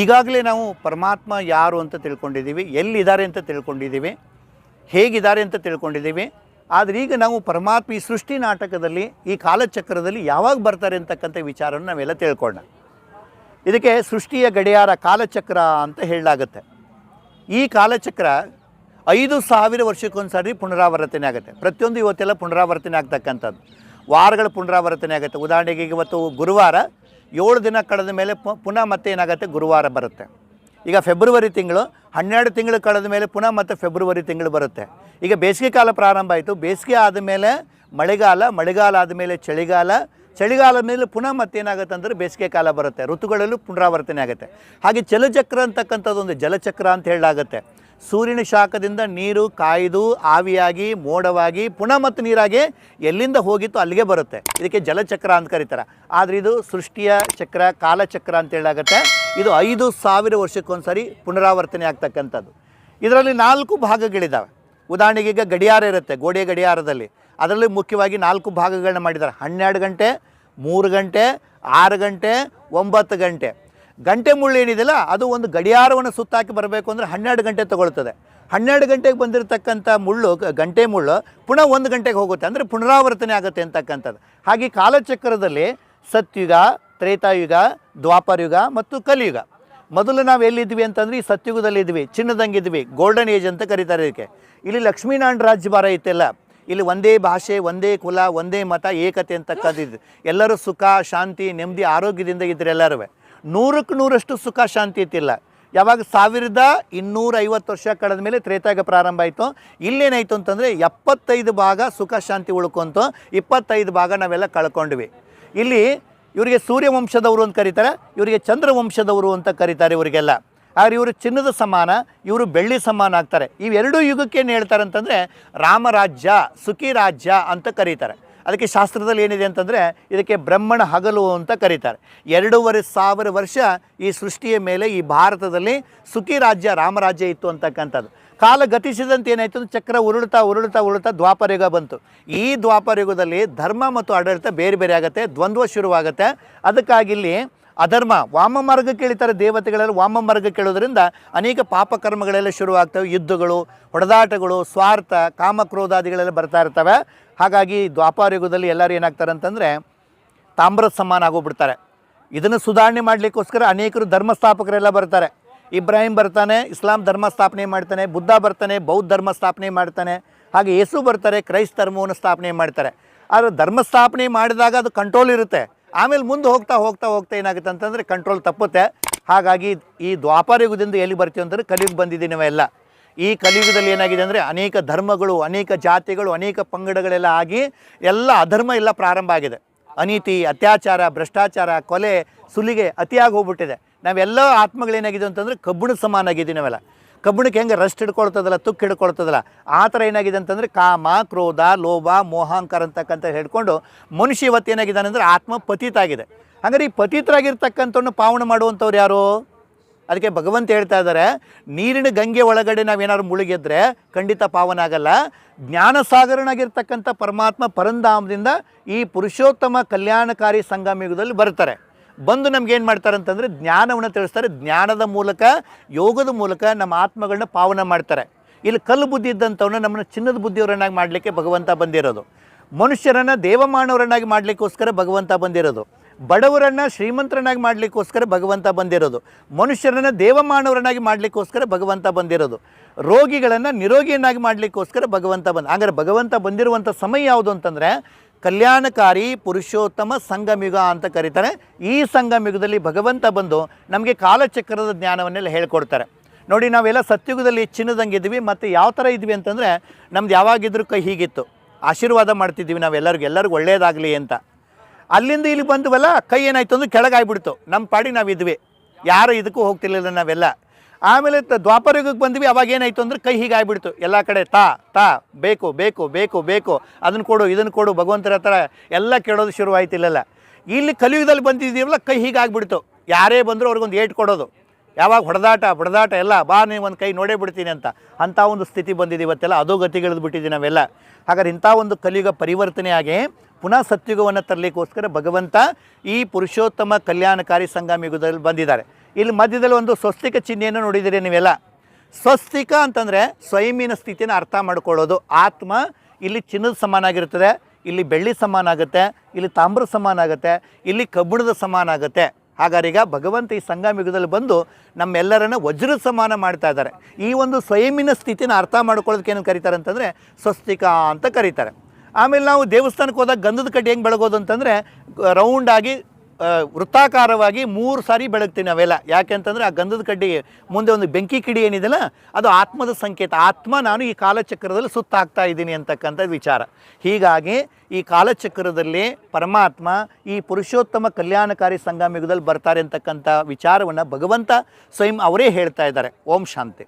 ಈಗಾಗಲೇ ನಾವು ಪರಮಾತ್ಮ ಯಾರು ಅಂತ ತಿಳ್ಕೊಂಡಿದ್ದೀವಿ, ಎಲ್ಲಿದ್ದಾರೆ ಅಂತ ತಿಳ್ಕೊಂಡಿದ್ದೀವಿ, ಹೇಗಿದ್ದಾರೆ ಅಂತ ತಿಳ್ಕೊಂಡಿದ್ದೀವಿ. ಆದರೆ ಈಗ ನಾವು ಪರಮಾತ್ಮ ಈ ಸೃಷ್ಟಿ ನಾಟಕದಲ್ಲಿ, ಈ ಕಾಲಚಕ್ರದಲ್ಲಿ ಯಾವಾಗ ಬರ್ತಾರೆ ಅಂತಕ್ಕಂಥ ವಿಚಾರವನ್ನು ನಾವೆಲ್ಲ ತಿಳ್ಕೊಂಡ ಇದಕ್ಕೆ ಸೃಷ್ಟಿಯ ಗಡಿಯಾರ ಕಾಲಚಕ್ರ ಅಂತ ಹೇಳಲಾಗುತ್ತೆ. ಈ ಕಾಲಚಕ್ರ ಐದು ಸಾವಿರ ವರ್ಷಕ್ಕೊಂದ್ಸರಿ ಪುನರಾವರ್ತನೆ ಆಗುತ್ತೆ. ಪ್ರತಿಯೊಂದು ಇವತ್ತೆಲ್ಲ ಪುನರಾವರ್ತನೆ ಆಗ್ತಕ್ಕಂಥದ್ದು. ವಾರಗಳ ಪುನರಾವರ್ತನೆ ಆಗುತ್ತೆ. ಉದಾಹರಣೆಗೆ ಇವತ್ತು ಗುರುವಾರ ಏಳು ದಿನ ಕಳೆದ ಮೇಲೆ ಪುನಃ ಮತ್ತೆ ಏನಾಗುತ್ತೆ? ಗುರುವಾರ ಬರುತ್ತೆ. ಈಗ ಫೆಬ್ರವರಿ ತಿಂಗಳು, ಹನ್ನೆರಡು ತಿಂಗಳು ಕಳೆದ ಮೇಲೆ ಪುನಃ ಮತ್ತೆ ಫೆಬ್ರವರಿ ತಿಂಗಳು ಬರುತ್ತೆ. ಈಗ ಬೇಸಿಗೆ ಕಾಲ ಪ್ರಾರಂಭ ಆಯಿತು. ಬೇಸಿಗೆ ಆದಮೇಲೆ ಮಳೆಗಾಲ ಮಳೆಗಾಲ ಆದಮೇಲೆ ಚಳಿಗಾಲ ಚಳಿಗಾಲ ಮೇಲೆ ಪುನಃ ಮತ್ತೇನಾಗುತ್ತೆ ಅಂದರೆ ಬೇಸಿಗೆ ಕಾಲ ಬರುತ್ತೆ. ಋತುಗಳಲ್ಲೂ ಪುನರಾವರ್ತನೆ ಆಗುತ್ತೆ. ಹಾಗೆ ಜಲಚಕ್ರ ಅಂತಕ್ಕಂಥದ್ದು ಒಂದು ಜಲಚಕ್ರ ಅಂತ ಹೇಳಲಾಗುತ್ತೆ. ಸೂರ್ಯನ ಶಾಖದಿಂದ ನೀರು ಕಾಯ್ದು ಆವಿಯಾಗಿ, ಮೋಡವಾಗಿ, ಪುನಃ ಮತ್ತು ನೀರಾಗಿ ಎಲ್ಲಿಂದ ಹೋಗಿತ್ತು ಅಲ್ಲಿಗೆ ಬರುತ್ತೆ. ಇದಕ್ಕೆ ಜಲಚಕ್ರ ಅಂತ ಕರೀತಾರೆ. ಆದರೆ ಇದು ಸೃಷ್ಟಿಯ ಚಕ್ರ, ಕಾಲಚಕ್ರ ಅಂತ ಹೇಳಾಗತ್ತೆ. ಇದು ಐದು ಸಾವಿರ ವರ್ಷಕ್ಕೊಂದ್ಸರಿ ಪುನರಾವರ್ತನೆ ಆಗ್ತಕ್ಕಂಥದ್ದು. ಇದರಲ್ಲಿ ನಾಲ್ಕು ಭಾಗಗಳಿದ್ದಾವೆ ಉದಾಹರಣೆಗೆ ಈಗ ಗಡಿಯಾರ ಇರುತ್ತೆ ಗೋಡೆ ಗಡಿಯಾರದಲ್ಲಿ. ಅದರಲ್ಲಿ ಮುಖ್ಯವಾಗಿ ನಾಲ್ಕು ಭಾಗಗಳನ್ನ ಮಾಡಿದ್ದಾರೆ. ಹನ್ನೆರಡು ಗಂಟೆ, ಮೂರು ಗಂಟೆ, ಆರು ಗಂಟೆ, ಒಂಬತ್ತು ಗಂಟೆ. ಗಂಟೆ ಮುಳ್ಳು ಏನಿದೆಯಲ್ಲ, ಅದು ಒಂದು ಗಡಿಯಾರವನ್ನು ಸುತ್ತಾಕಿ ಬರಬೇಕು ಅಂದರೆ ಹನ್ನೆರಡು ಗಂಟೆ ತಗೊಳ್ತದೆ. ಹನ್ನೆರಡು ಗಂಟೆಗೆ ಬಂದಿರತಕ್ಕಂಥ ಮುಳ್ಳು ಗಂಟೆ ಮುಳ್ಳು ಪುನಃ ಒಂದು ಗಂಟೆಗೆ ಹೋಗುತ್ತೆ ಅಂದರೆ ಪುನರಾವರ್ತನೆ ಆಗುತ್ತೆ ಅಂತಕ್ಕಂಥದ್ದು. ಹಾಗೆ ಕಾಲಚಕ್ರದಲ್ಲಿ ಸತ್ಯುಗ, ತ್ರೇತಾಯುಗ, ದ್ವಾಪರಯುಗ ಮತ್ತು ಕಲಿಯುಗ. ಮೊದಲು ನಾವು ಎಲ್ಲಿದ್ವಿ ಅಂತಂದ್ರೆ ಈ ಸತ್ಯುಗದಲ್ಲಿ ಇದ್ವಿ ಚಿನ್ನದಂಗಿದ್ವಿ ಗೋಲ್ಡನ್ ಏಜ್ ಅಂತ ಕರೀತಾರೆ ಇದಕ್ಕೆ. ಇಲ್ಲಿ ಲಕ್ಷ್ಮೀನಾರಾಯಣ ರಾಜ್ಯಭಾರ ಇತ್ತಲ್ಲ ಇಲ್ಲಿ ಒಂದೇ ಭಾಷೆ, ಒಂದೇ ಕುಲ, ಒಂದೇ ಮತ, ಏಕತೆ ಅಂತಕ್ಕಂಥದ್ದು ಎಲ್ಲರೂ ಸುಖ, ಶಾಂತಿ, ನೆಮ್ಮದಿ, ಆರೋಗ್ಯದಿಂದ ಇದ್ರೆ ಎಲ್ಲರೂ ನೂರಕ್ಕೆ ನೂರಷ್ಟು ಸುಖ ಶಾಂತಿ ಇತ್ತಿಲ್ಲ. ಯಾವಾಗ ಸಾವಿರದ ಇನ್ನೂರ ಐವತ್ತು ವರ್ಷ ಕಳೆದ ಮೇಲೆ ತ್ರೇತಾಗ ಪ್ರಾರಂಭ ಆಯಿತು, ಇಲ್ಲೇನಾಯಿತು ಅಂತಂದರೆ ಎಪ್ಪತ್ತೈದು ಭಾಗ ಸುಖ ಶಾಂತಿ ಉಳ್ಕೊಂತು, ಇಪ್ಪತ್ತೈದು ಭಾಗ ನಾವೆಲ್ಲ ಕಳ್ಕೊಂಡ್ವಿ. ಇಲ್ಲಿ ಇವರಿಗೆ ಸೂರ್ಯವಂಶದವರು ಅಂತ ಕರೀತಾರೆ, ಇವರಿಗೆ ಚಂದ್ರವಂಶದವರು ಅಂತ ಕರೀತಾರೆ ಇವರಿಗೆಲ್ಲ. ಆದರೆ ಇವರು ಚಿನ್ನದ ಸಮಾನ, ಇವರು ಬೆಳ್ಳಿ ಸಮಾನ ಆಗ್ತಾರೆ. ಇವೆರಡೂ ಯುಗಕ್ಕೆ ಏನು ಹೇಳ್ತಾರೆ ಅಂತಂದರೆ ರಾಮರಾಜ್ಯ ಸುಖಿ ರಾಜ್ಯ ಅಂತ ಕರೀತಾರೆ. ಅದಕ್ಕೆ ಶಾಸ್ತ್ರದಲ್ಲಿ ಏನಿದೆ ಅಂತಂದರೆ, ಇದಕ್ಕೆ ಬ್ರಹ್ಮಣ ಹಗಲು ಅಂತ ಕರೀತಾರೆ. ಎರಡೂವರೆ ಸಾವಿರ ವರ್ಷ ಈ ಸೃಷ್ಟಿಯ ಮೇಲೆ ಈ ಭಾರತದಲ್ಲಿ ಸುಖಿ ರಾಜ್ಯ ರಾಮರಾಜ್ಯ ಇತ್ತು ಅಂತಕ್ಕಂಥದ್ದು. ಕಾಲ ಗತಿಸಿದಂತೆ ಏನಾಯಿತು ಚಕ್ರ ಉರುಳ್ತಾ ಉರುಳ್ತಾ ಉರುಳ್ತಾ ದ್ವಾಪರಯುಗ ಬಂತು. ಈ ದ್ವಾಪರಯುಗದಲ್ಲಿ ಧರ್ಮ ಮತ್ತು ಆಡಳಿತ ಬೇರೆ ಬೇರೆ ಆಗುತ್ತೆ, ದ್ವಂದ್ವ ಶುರುವಾಗುತ್ತೆ. ಅದಕ್ಕಾಗಿ ಇಲ್ಲಿ ಅಧರ್ಮ, ವಾಮ ಮಾರ್ಗ ಕೇಳಿತಾರೆ ದೇವತೆಗಳೆಲ್ಲ, ವಾಮ ಮಾರ್ಗ ಕೇಳೋದ್ರಿಂದ ಅನೇಕ ಪಾಪಕರ್ಮಗಳೆಲ್ಲ ಶುರುವಾಗ್ತವೆ. ಯುದ್ಧಗಳು, ಹೊಡೆದಾಟಗಳು, ಸ್ವಾರ್ಥ, ಕಾಮಕ್ರೋಧಾದಿಗಳೆಲ್ಲ ಬರ್ತಾ ಇರ್ತವೆ. ಹಾಗಾಗಿ ದ್ವಾಪಾರಯುಗದಲ್ಲಿ ಎಲ್ಲರೂ ಏನಾಗ್ತಾರೆ ಅಂತಂದರೆ ತಾಮ್ರದ ಸಮಾನ ಆಗೋಗ್ಬಿಡ್ತಾರೆ. ಇದನ್ನು ಸುಧಾರಣೆ ಮಾಡಲಿಕ್ಕೋಸ್ಕರ ಅನೇಕರು ಧರ್ಮಸ್ಥಾಪಕರೆಲ್ಲ ಬರ್ತಾರೆ. ಇಬ್ರಾಹಿಂ ಬರ್ತಾನೆ, ಇಸ್ಲಾಂ ಧರ್ಮ ಸ್ಥಾಪನೆ ಮಾಡ್ತಾನೆ, ಬುದ್ಧ ಬರ್ತಾನೆ, ಬೌದ್ಧ ಧರ್ಮ ಸ್ಥಾಪನೆ ಮಾಡ್ತಾನೆ, ಹಾಗೆ ಯೇಸು ಬರ್ತಾರೆ, ಕ್ರೈಸ್ತ ಧರ್ಮವನ್ನು ಸ್ಥಾಪನೆ ಮಾಡ್ತಾರೆ. ಆದರೆ ಧರ್ಮ ಸ್ಥಾಪನೆ ಮಾಡಿದಾಗ ಅದು ಕಂಟ್ರೋಲ್ ಇರುತ್ತೆ. ಆಮೇಲೆ ಮುಂದೆ ಹೋಗ್ತಾ ಹೋಗ್ತಾ ಹೋಗ್ತಾ ಏನಾಗುತ್ತೆ ಅಂತಂದರೆ ಕಂಟ್ರೋಲ್ ತಪ್ಪುತ್ತೆ. ಹಾಗಾಗಿ ಈ ದ್ವಾಪಾರ ಯುಗದಿಂದ ಎಲ್ಲಿ ಬರ್ತೀವಿ ಅಂತಂದರೆ ಕಲಿಯುಗ ಬಂದಿದ್ದೀವಿ ನಾವೆಲ್ಲ. ಈ ಕಲಿಯುಗದಲ್ಲಿ ಏನಾಗಿದೆ ಅಂದರೆ ಅನೇಕ ಧರ್ಮಗಳು, ಅನೇಕ ಜಾತಿಗಳು, ಅನೇಕ ಪಂಗಡಗಳೆಲ್ಲ ಆಗಿ ಎಲ್ಲ ಅಧರ್ಮ ಎಲ್ಲ ಪ್ರಾರಂಭ ಆಗಿದೆ. ಅನೀತಿ, ಅತ್ಯಾಚಾರ, ಭ್ರಷ್ಟಾಚಾರ, ಕೊಲೆ, ಸುಲಿಗೆ ಅತಿಯಾಗಿ ಹೋಗ್ಬಿಟ್ಟಿದೆ. ನಾವೆಲ್ಲ ಆತ್ಮಗಳೇನಾಗಿದೆ ಅಂತಂದರೆ ಕಬ್ಬಿಣ ಸಮಾನ ಆಗಿದ್ದೀವಿ ನಾವೆಲ್ಲ. ಕಬ್ಬಿಣಕ್ಕೆ ಹೆಂಗೆ ರಸ್ಟ್ ಹಿಡ್ಕೊಳ್ತದಲ್ಲ, ತುಕ್ಕು ಹಿಡ್ಕೊಳ್ತದಲ್ಲ, ಆ ಥರ ಏನಾಗಿದೆ ಅಂತಂದರೆ ಕಾಮ, ಕ್ರೋಧ, ಲೋಭ, ಮೋಹಾಂಕಾರ ಅಂತಕ್ಕಂಥ ಹೇಳ್ಕೊಂಡು ಮನುಷ್ಯ ಇವತ್ತು ಏನಾಗಿದ್ದಾನೆ ಅಂದರೆ ಆತ್ಮ ಆಗಿದೆ ಹಾಗಾದ್ರೆ ಈ ಪತೀತರಾಗಿರ್ತಕ್ಕಂಥವ್ನು ಪಾವನ ಮಾಡುವಂಥವ್ರು ಯಾರು? ಅದಕ್ಕೆ ಭಗವಂತ ಹೇಳ್ತಾ ಇದ್ದಾರೆ, ನೀರಿನ ಗಂಗೆ ಒಳಗಡೆ ನಾವೇನಾದ್ರು ಮುಳುಗಿದ್ರೆ ಖಂಡಿತ ಪಾವನ ಆಗಲ್ಲ. ಜ್ಞಾನಸಾಗರನಾಗಿರ್ತಕ್ಕಂಥ ಪರಮಾತ್ಮ ಪರಂಧಾಮದಿಂದ ಈ ಪುರುಷೋತ್ತಮ ಕಲ್ಯಾಣಕಾರಿ ಸಂಗಮಯುಗದಲ್ಲಿ ಬರ್ತಾರೆ ಬಂದು ನಮ್ಗೇನು ಮಾಡ್ತಾರೆ ಅಂತಂದರೆ ಜ್ಞಾನವನ್ನು ತಿಳಿಸ್ತಾರೆ. ಜ್ಞಾನದ ಮೂಲಕ, ಯೋಗದ ಮೂಲಕ ನಮ್ಮ ಆತ್ಮಗಳನ್ನ ಪಾವನ ಮಾಡ್ತಾರೆ. ಇಲ್ಲಿ ಕಲ್ಲು ಬುದ್ಧಿ ಇದ್ದಂಥವನ್ನ ನಮ್ಮನ್ನು ಚಿನ್ನದ ಬುದ್ಧಿಯವರನ್ನಾಗಿ ಮಾಡಲಿಕ್ಕೆ ಭಗವಂತ ಬಂದಿರೋದು. ಮನುಷ್ಯರನ್ನು ದೇವಮಾನವರನ್ನಾಗಿ ಮಾಡಲಿಕ್ಕೋಸ್ಕರ ಭಗವಂತ ಬಂದಿರೋದು. ಬಡವರನ್ನು ಶ್ರೀಮಂತರನ್ನಾಗಿ ಮಾಡಲಿಕ್ಕೋಸ್ಕರ ಭಗವಂತ ಬಂದಿರೋದು. ಮನುಷ್ಯರನ್ನು ದೇವಮಾನವರನ್ನಾಗಿ ಮಾಡಲಿಕ್ಕೋಸ್ಕರ ಭಗವಂತ ಬಂದಿರೋದು. ರೋಗಿಗಳನ್ನು ನಿರೋಗಿಯನ್ನಾಗಿ ಮಾಡಲಿಕ್ಕೋಸ್ಕರ ಭಗವಂತ ಬಂದ, ಹಾಗಾದ್ರೆ ಭಗವಂತ ಬಂದಿರುವಂಥ ಸಮಯ ಯಾವುದು ಅಂತಂದರೆ, ಕಲ್ಯಾಣಕಾರಿ ಪುರುಷೋತ್ತಮ ಸಂಗಮಯುಗ ಅಂತ ಕರೀತಾರೆ. ಈ ಸಂಗಮಯುಗದಲ್ಲಿ ಭಗವಂತ ಬಂದು ನಮಗೆ ಕಾಲಚಕ್ರದ ಜ್ಞಾನವನ್ನೆಲ್ಲ ಹೇಳ್ಕೊಡ್ತಾರೆ. ನೋಡಿ, ನಾವೆಲ್ಲ ಸತ್ಯುಗದಲ್ಲಿ ಚಿನ್ನದಂಗಿದ್ವಿ ಮತ್ತು ಯಾವ ಥರ ಇದ್ವಿ ಅಂತಂದರೆ, ನಮ್ದು ಯಾವಾಗಿದ್ರೂ ಕೈ ಹೀಗಿತ್ತು. ಆಶೀರ್ವಾದ ಮಾಡ್ತಿದ್ವಿ ನಾವೆಲ್ಲರಿಗೂ, ಎಲ್ಲರಿಗೂ ಒಳ್ಳೆಯದಾಗಲಿ ಅಂತ. ಅಲ್ಲಿಂದ ಇಲ್ಲಿ ಬಂದವಲ್ಲ, ಕೈ ಏನಾಯ್ತು ಅಂದ್ರೆ ಕೆಳಗಾಗ್ಬಿಡ್ತು ನಮ್ಮ ಪಾಡಿ ನಾವಿದ್ವಿ ಯಾರು ಇದಕ್ಕೂ ಹೋಗ್ತಿರ್ಲಿಲ್ಲ ನಾವೆಲ್ಲ. ಆಮೇಲೆ ದ್ವಾಪರ ದ್ವಾಪರಯುಗಕ್ಕೆ ಬಂದ್ವಿ, ಅವಾಗ ಏನಾಯ್ತು ಅಂದ್ರೆ ಕೈ ಹೀಗಾಗ್ಬಿಡ್ತು ಎಲ್ಲ ಕಡೆ ತಾ ತಾ, ಬೇಕು ಬೇಕು ಬೇಕು ಬೇಕು, ಅದನ್ನು ಕೊಡು, ಇದನ್ನು ಕೊಡು, ಭಗವಂತರ ಹತ್ರ ಎಲ್ಲ ಕೇಳೋದು ಶುರುವಾಯ್ತಿಲ್ಲ ಇಲ್ಲಿ ಕಲಿಯುಗದಲ್ಲಿ ಬಂದಿದ್ದೀವಲ್ಲ, ಕೈ ಹೀಗಾಗ್ಬಿಡ್ತು ಯಾರೇ ಬಂದರೂ ಅವ್ರಿಗೊಂದು ಏಟ್ ಕೊಡೋದು. ಯಾವಾಗ ಹೊಡೆದಾಟ, ಬಡದಾಟ, ಎಲ್ಲ ಬಾ, ನೀವು ಒಂದು ಕೈ ನೋಡೇ ಬಿಡ್ತೀನಿ ಅಂತ. ಅಂಥ ಒಂದು ಸ್ಥಿತಿ ಬಂದಿದೆ ಇವತ್ತೆಲ್ಲ. ಅದೋ ಗತಿಗಿಳಿದು ಬಿಟ್ಟಿದ್ದೀವಿ ನಾವೆಲ್ಲ. ಹಾಗಾದ್ರೆ ಇಂಥ ಒಂದು ಕಲಿಯುಗ ಪರಿವರ್ತನೆಯಾಗಿ ಪುನಃ ಸತ್ಯುಗವನ್ನು ತರಲಿಕ್ಕೋಸ್ಕರ ಭಗವಂತ ಈ ಪುರುಷೋತ್ತಮ ಕಲ್ಯಾಣಕಾರಿ ಸಂಗಮ ಯುಗದಲ್ಲಿ ಬಂದಿದ್ದಾರೆ. ಇಲ್ಲಿ ಮಧ್ಯದಲ್ಲಿ ಒಂದು ಸ್ವಸ್ತಿಕ ಚಿಹ್ನೆಯನ್ನು ನೋಡಿದ್ದೀರಿ ನೀವೆಲ್ಲ. ಸ್ವಸ್ತಿಕ ಅಂತಂದರೆ ಸ್ವಯಂನ ಸ್ಥಿತಿನ ಅರ್ಥ ಮಾಡ್ಕೊಳ್ಳೋದು. ಆತ್ಮ ಇಲ್ಲಿ ಚಿನ್ನದ ಸಮಾನ ಆಗಿರ್ತದೆ ಇಲ್ಲಿ ಬೆಳ್ಳಿ ಸಮಾನ ಆಗುತ್ತೆ ಇಲ್ಲಿ ತಾಮ್ರ ಸಮಾನ ಆಗುತ್ತೆ ಇಲ್ಲಿ ಕಬ್ಬಿಣದ ಸಮಾನ ಆಗುತ್ತೆ ಹಾಗಾದ್ರೆ ಈಗ ಭಗವಂತ ಈ ಸಂಗಮಿಗದಲ್ಲಿ ಬಂದು ನಮ್ಮೆಲ್ಲರನ್ನ ವಜ್ರದ ಸಮಾನ ಮಾಡ್ತಾ ಇದ್ದಾರೆ. ಈ ಒಂದು ಸ್ವಯಂನ ಸ್ಥಿತಿನ ಅರ್ಥ ಮಾಡ್ಕೊಳ್ಳೋದಕ್ಕೆ ಏನು ಕರೀತಾರೆ ಅಂತಂದರೆ ಸ್ವಸ್ತಿಕ ಅಂತ ಕರೀತಾರೆ. ಆಮೇಲೆ ನಾವು ದೇವಸ್ಥಾನಕ್ಕೆ ಹೋದಾಗ ಗಂಧದ ಕಡ್ಡಿ ಹೆಂಗೆ ಬೆಳಗೋದು ಅಂತಂದರೆ ರೌಂಡಾಗಿ ವೃತ್ತಾಕಾರವಾಗಿ ಮೂರು ಸಾರಿ ಬೆಳಗ್ತೀವಿ ನಾವೆಲ್ಲ ಯಾಕೆ ಅಂತಂದರೆ ಆ ಗಂಧದ ಕಡ್ಡಿ ಮುಂದೆ ಒಂದು ಬೆಂಕಿ ಕಿಡಿ ಏನಿದೆಯಲ್ಲ, ಅದು ಆತ್ಮದ ಸಂಕೇತ. ಆತ್ಮ ನಾನು ಈ ಕಾಲಚಕ್ರದಲ್ಲಿ ಸುತ್ತಾಗ್ತಾ ಇದ್ದೀನಿ ಅಂತಕ್ಕಂಥ ವಿಚಾರ. ಹೀಗಾಗಿ ಈ ಕಾಲಚಕ್ರದಲ್ಲಿ ಪರಮಾತ್ಮ ಈ ಪುರುಷೋತ್ತಮ ಕಲ್ಯಾಣಕಾರಿ ಸಂಗಮಯುಗದಲ್ಲಿ ಬರ್ತಾರೆ ಅಂತಕ್ಕಂಥ ವಿಚಾರವನ್ನು ಭಗವಂತ ಸ್ವಯಂ ಅವರೇ ಹೇಳ್ತಾ ಇದ್ದಾರೆ. ಓಂ ಶಾಂತಿ.